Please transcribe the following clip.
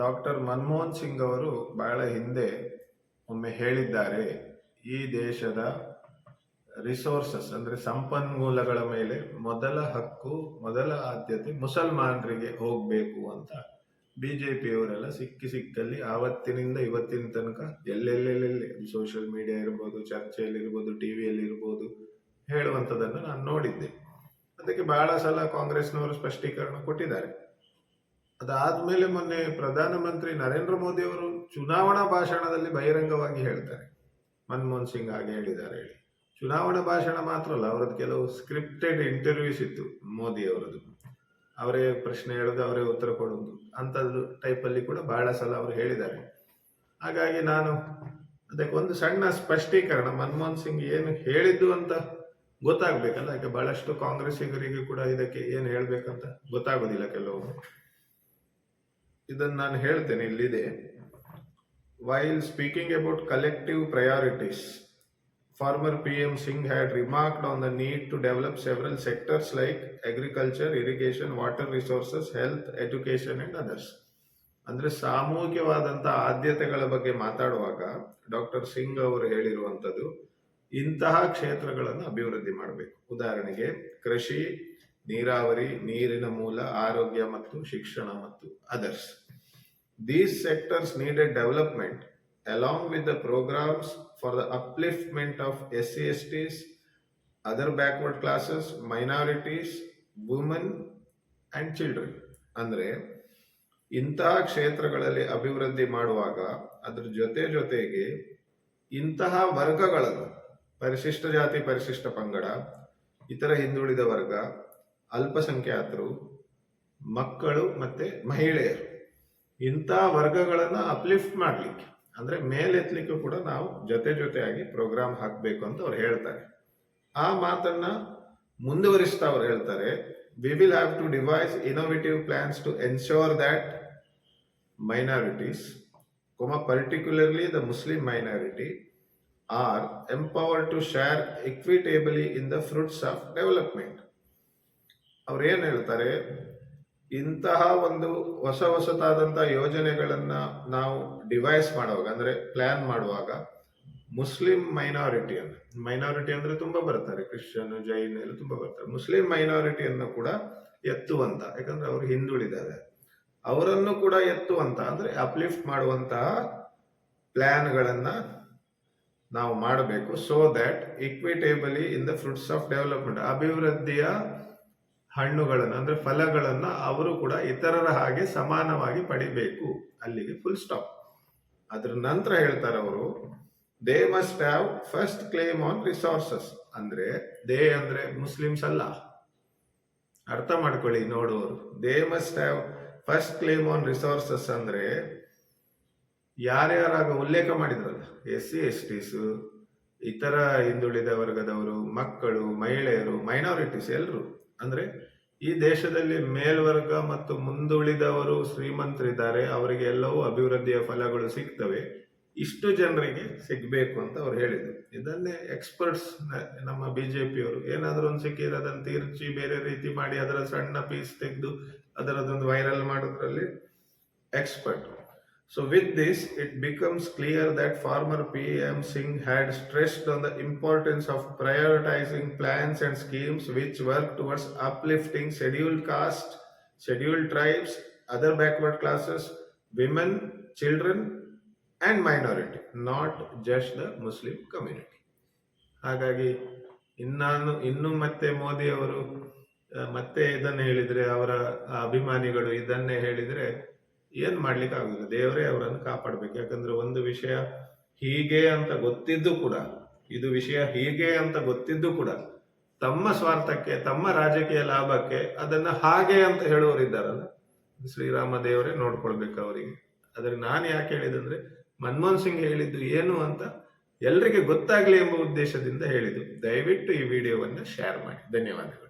Doctor Manmohan Singh ಅವರು ಬಹಳ ಹಿಂದೆ ಒಮ್ಮೆ ಹೇಳಿದ್ದಾರೆ, ಈ ದೇಶದ ರಿಸೋರ್ಸಸ್ ಅಂದರೆ ಸಂಪನ್ಮೂಲಗಳ ಮೇಲೆ ಮೊದಲ ಹಕ್ಕು, ಮೊದಲ ಆದ್ಯತೆ ಮುಸಲ್ಮಾನರಿಗೆ ಹೋಗಬೇಕು ಅಂತ ಬಿ ಜೆ ಪಿಯವರೆಲ್ಲ ಸಿಕ್ಕಿ ಸಿಕ್ಕಲ್ಲಿ ಆವತ್ತಿನಿಂದ ಇವತ್ತಿನ ತನಕ ಎಲ್ಲೆಲ್ಲೆಲ್ಲೆಲ್ಲಿ ಸೋಷಿಯಲ್ ಮೀಡಿಯಾ ಇರ್ಬೋದು ಚರ್ಚೆಯಲ್ಲಿ ಇರ್ಬೋದು ಟಿವಿಯಲ್ಲಿ ಇರ್ಬೋದು ಹೇಳುವಂಥದ್ದನ್ನು ನಾನು ನೋಡಿದ್ದೆ. ಅದಕ್ಕೆ ಬಹಳ ಸಲ ಕಾಂಗ್ರೆಸ್ನವರು ಸ್ಪಷ್ಟೀಕರಣ ಕೊಟ್ಟಿದ್ದಾರೆ. ಅದಾದಮೇಲೆ ಮೊನ್ನೆ ಪ್ರಧಾನಮಂತ್ರಿ ನರೇಂದ್ರ ಮೋದಿ ಅವರು ಚುನಾವಣಾ ಭಾಷಣದಲ್ಲಿ ಬಹಿರಂಗವಾಗಿ ಹೇಳ್ತಾರೆ. ಮನಮೋಹನ್ ಸಿಂಗ್ ಹಾಗೆ ಹೇಳಿದ್ದಾರೆ ಹೇಳಿ. ಚುನಾವಣಾ ಭಾಷಣ ಮಾತ್ರ ಅಲ್ಲ, ಅವರದ್ದು ಕೆಲವು ಸ್ಕ್ರಿಪ್ಟೆಡ್ ಇಂಟರ್ವ್ಯೂಸ್ ಇತ್ತು ಮೋದಿ ಅವರದ್ದು. ಅವರೇ ಪ್ರಶ್ನೆ ಹೇಳೋದು ಅವರೇ ಉತ್ತರ ಕೊಡೋದು ಅಂಥದ್ದು ಟೈಪಲ್ಲಿ ಕೂಡ ಬಹಳ ಸಲ ಅವರು ಹೇಳಿದ್ದಾರೆ. ಹಾಗಾಗಿ ನಾನು ಅದಕ್ಕೆ ಒಂದು ಸಣ್ಣ ಸ್ಪಷ್ಟೀಕರಣ, ಮನಮೋಹನ್ ಸಿಂಗ್ ಏನು ಹೇಳಿದ್ದು ಅಂತ ಗೊತ್ತಾಗ್ಬೇಕಲ್ಲ? ಯಾಕೆ ಬಹಳಷ್ಟು ಕಾಂಗ್ರೆಸ್ಸಿಗರಿಗೆ ಕೂಡ ಇದಕ್ಕೆ ಏನು ಹೇಳ್ಬೇಕಂತ ಗೊತ್ತಾಗೋದಿಲ್ಲ ಕೆಲವರು ಇದನ್ನು ನಾನು ಹೇಳ್ತೇನೆ, ಇಲ್ಲಿದೆ. While speaking about collective priorities former P M Singh had remarked on the need to develop several sectors like agriculture irrigation water resources health education and others ಅಂದ್ರೆ ಸಾಮೂಹಿಕವಾದಂಥ ಆದ್ಯತೆಗಳ ಬಗ್ಗೆ ಮಾತಾಡುವಾಗ ಡಾಕ್ಟರ್ ಸಿಂಗ್ ಅವರು ಹೇಳಿರುವಂಥದ್ದು ಇಂತಹ ಕ್ಷೇತ್ರಗಳನ್ನು ಅಭಿವೃದ್ಧಿ ಮಾಡಬೇಕು ಉದಾಹರಣೆಗೆ ಕೃಷಿ ನೀರಾವರಿ ನೀರಿನ ಮೂಲ ಆರೋಗ್ಯ ಮತ್ತು ಶಿಕ್ಷಣ ಮತ್ತು others these sectors needed development along with the programs for the upliftment of S Ts other backward classes, minorities, women and children. ಅಂದ್ರೆ ಇಂತಹ ಕ್ಷೇತ್ರಗಳಲ್ಲಿ ಅಭಿವೃದ್ಧಿ ಮಾಡುವಾಗ ಅದ್ರ ಜೊತೆ ಜೊತೆಗೆ ಇಂತಹ ವರ್ಗಗಳನ್ನು ಪರಿಶಿಷ್ಟ ಜಾತಿ, ಪರಿಶಿಷ್ಟ ಪಂಗಡ, ಇತರ ಹಿಂದುಳಿದ ವರ್ಗ, ಅಲ್ಪಸಂಖ್ಯಾತರು, ಮಕ್ಕಳು ಮತ್ತೆ ಮಹಿಳೆಯರು. ಇಂಥ ವರ್ಗಗಳನ್ನು ಅಪ್ಲಿಫ್ಟ್ ಮಾಡಲಿಕ್ಕೆ, ಅಂದ್ರೆ ಮೇಲೆತ್ತಲಿಕ್ಕೆ ಕೂಡ ನಾವು ಜೊತೆ ಜೊತೆಯಾಗಿ ಪ್ರೋಗ್ರಾಮ್ ಹಾಕಬೇಕು ಅಂತ ಅವ್ರು ಹೇಳ್ತಾರೆ. ಆ ಮಾತನ್ನ ಮುಂದುವರಿಸ್ತಾ ಅವ್ರು ಹೇಳ್ತಾರೆ we will have to devise innovative plans to ensure that minorities comma particularly the Muslim minority are empower to share equitably in the fruits of development ಅವ್ರು ಏನು ಹೇಳ್ತಾರೆ? ಇಂತಹ ಒಂದು ಹೊಸ ಹೊಸತಾದಂಥ ಯೋಜನೆಗಳನ್ನು ನಾವು ಡಿವೈಸ್ ಮಾಡುವಾಗ, ಅಂದರೆ ಪ್ಲ್ಯಾನ್ ಮಾಡುವಾಗ ಮುಸ್ಲಿಂ ಮೈನಾರಿಟಿ ಅನ್ನು ಮೈನಾರಿಟಿ ಅಂದರೆ ತುಂಬ ಬರ್ತಾರೆ ಕ್ರಿಶ್ಚಿಯನ್ ಜೈನ್ ಎಲ್ಲ ತುಂಬ ಬರ್ತಾರೆ. ಮುಸ್ಲಿಂ ಮೈನಾರಿಟಿಯನ್ನು ಕೂಡ ಎತ್ತುವಂತ, ಯಾಕಂದ್ರೆ ಅವರು ಹಿಂದುಳಿದ್ದಾರೆ ಅವರನ್ನು ಕೂಡ ಎತ್ತುವಂತ, ಅಂದರೆ ಅಪ್ಲಿಫ್ಟ್ ಮಾಡುವಂತಹ ಪ್ಲಾನ್ಗಳನ್ನ ನಾವು ಮಾಡಬೇಕು. So that equitably in the fruits of development ಅಭಿವೃದ್ಧಿಯ ಹಣ್ಣುಗಳನ್ನು, ಅಂದ್ರೆ ಫಲಗಳನ್ನು ಅವರು ಕೂಡ ಇತರರ ಹಾಗೆ ಸಮಾನವಾಗಿ ಪಡಿಬೇಕು. ಅಲ್ಲಿಗೆ ಫುಲ್ ಸ್ಟಾಪ್ ಅದ್ರ ನಂತರ ಹೇಳ್ತಾರೆ ಅವರು they must have first claim on resources ಅಂದ್ರೆ ದೇ ಅಂದ್ರೆ ಮುಸ್ಲಿಮ್ಸ್ ಅಲ್ಲ. ಅರ್ಥ ಮಾಡ್ಕೊಳ್ಳಿ ನೋಡುವವರು they must have first claim on resources ಅಂದ್ರೆ ಯಾರ್ಯಾರಾಗ ಉಲ್ಲೇಖ ಮಾಡಿದ್ರಲ್ಲ, ಎಸ್ ಸಿ, ಎಸ್ ಟಿಸು ಇತರ ಹಿಂದುಳಿದ ವರ್ಗದವರು, ಮಕ್ಕಳು, ಮಹಿಳೆಯರು ಮೈನಾರಿಟೀಸ್ ಎಲ್ಲರೂ ಅಂದ್ರೆ ಈ ದೇಶದಲ್ಲಿ ಮೇಲ್ವರ್ಗ ಮತ್ತು ಮುಂದುಳಿದವರು ಶ್ರೀಮಂತರಿದ್ದಾರೆ, ಅವರಿಗೆ ಎಲ್ಲವೂ ಅಭಿವೃದ್ಧಿಯ ಫಲಗಳು ಸಿಗ್ತವೆ. ಇಷ್ಟು ಜನರಿಗೆ ಸಿಗಬೇಕು ಅಂತ ಅವ್ರು ಹೇಳಿದರು. ಇದನ್ನೇ ಎಕ್ಸ್ಪರ್ಟ್ಸ್ ನಮ್ಮ ಬಿಜೆಪಿಯವರು. ಏನಾದರೂ ಒಂದು ಸಿಕ್ಕಿದ್ರೆ ಅದನ್ನು ತೀರ್ಚಿ ಬೇರೆ ರೀತಿ ಮಾಡಿ ಅದರ ಸಣ್ಣ ಪೀಸ್ ತೆಗೆದು ಅದರದೊಂದು ವೈರಲ್ ಮಾಡೋದ್ರಲ್ಲಿ expert So with this, it becomes clear that former PM Singh had stressed on the importance of prioritizing plans and schemes which work towards uplifting scheduled castes, scheduled tribes, other backward classes, women, children, and minority, not just the Muslim community. ಹಾಗಾಗಿ ಇನ್ನಾನು ಇನ್ನು ಮತ್ತೆ ಮೋದಿ ಅವರು ಮತ್ತೆ ಇದನ್ನು ಹೇಳಿದರೆ ಅವರ ಅಭಿಮಾನಿಗಳು ಇದನ್ನೇ ಹೇಳಿದ್ರೆ ಏನ್ ಮಾಡ್ಲಿಕ್ಕೆ ಆಗುದಿಲ್ಲ. ದೇವರೇ ಅವರನ್ನು ಕಾಪಾಡ್ಬೇಕು. ಯಾಕಂದ್ರೆ ಒಂದು ವಿಷಯ ಹೀಗೆ ಅಂತ ಗೊತ್ತಿದ್ದು ಕೂಡ, ಇದು ವಿಷಯ ಹೀಗೆ ಅಂತ ಗೊತ್ತಿದ್ದು ಕೂಡ ತಮ್ಮ ಸ್ವಾರ್ಥಕ್ಕೆ, ತಮ್ಮ ರಾಜಕೀಯ ಲಾಭಕ್ಕೆ ಅದನ್ನ ಹಾಗೆ ಅಂತ ಹೇಳುವವರಿದ್ದಾರಲ್ಲ ಶ್ರೀರಾಮ ದೇವರೇ ನೋಡ್ಕೊಳ್ಬೇಕು ಅವರಿಗೆ. ಆದರೆ ನಾನು ಯಾಕೆ ಹೇಳಿದಂದ್ರೆ ಮನಮೋಹನ್ ಸಿಂಗ್ ಹೇಳಿದ್ದು ಏನು ಅಂತ ಎಲ್ರಿಗೆ ಗೊತ್ತಾಗ್ಲಿ ಎಂಬ ಉದ್ದೇಶದಿಂದ ಹೇಳಿದ್ದು. ದಯವಿಟ್ಟು ಈ ವಿಡಿಯೋವನ್ನು ಶೇರ್ ಮಾಡಿ. ಧನ್ಯವಾದಗಳು.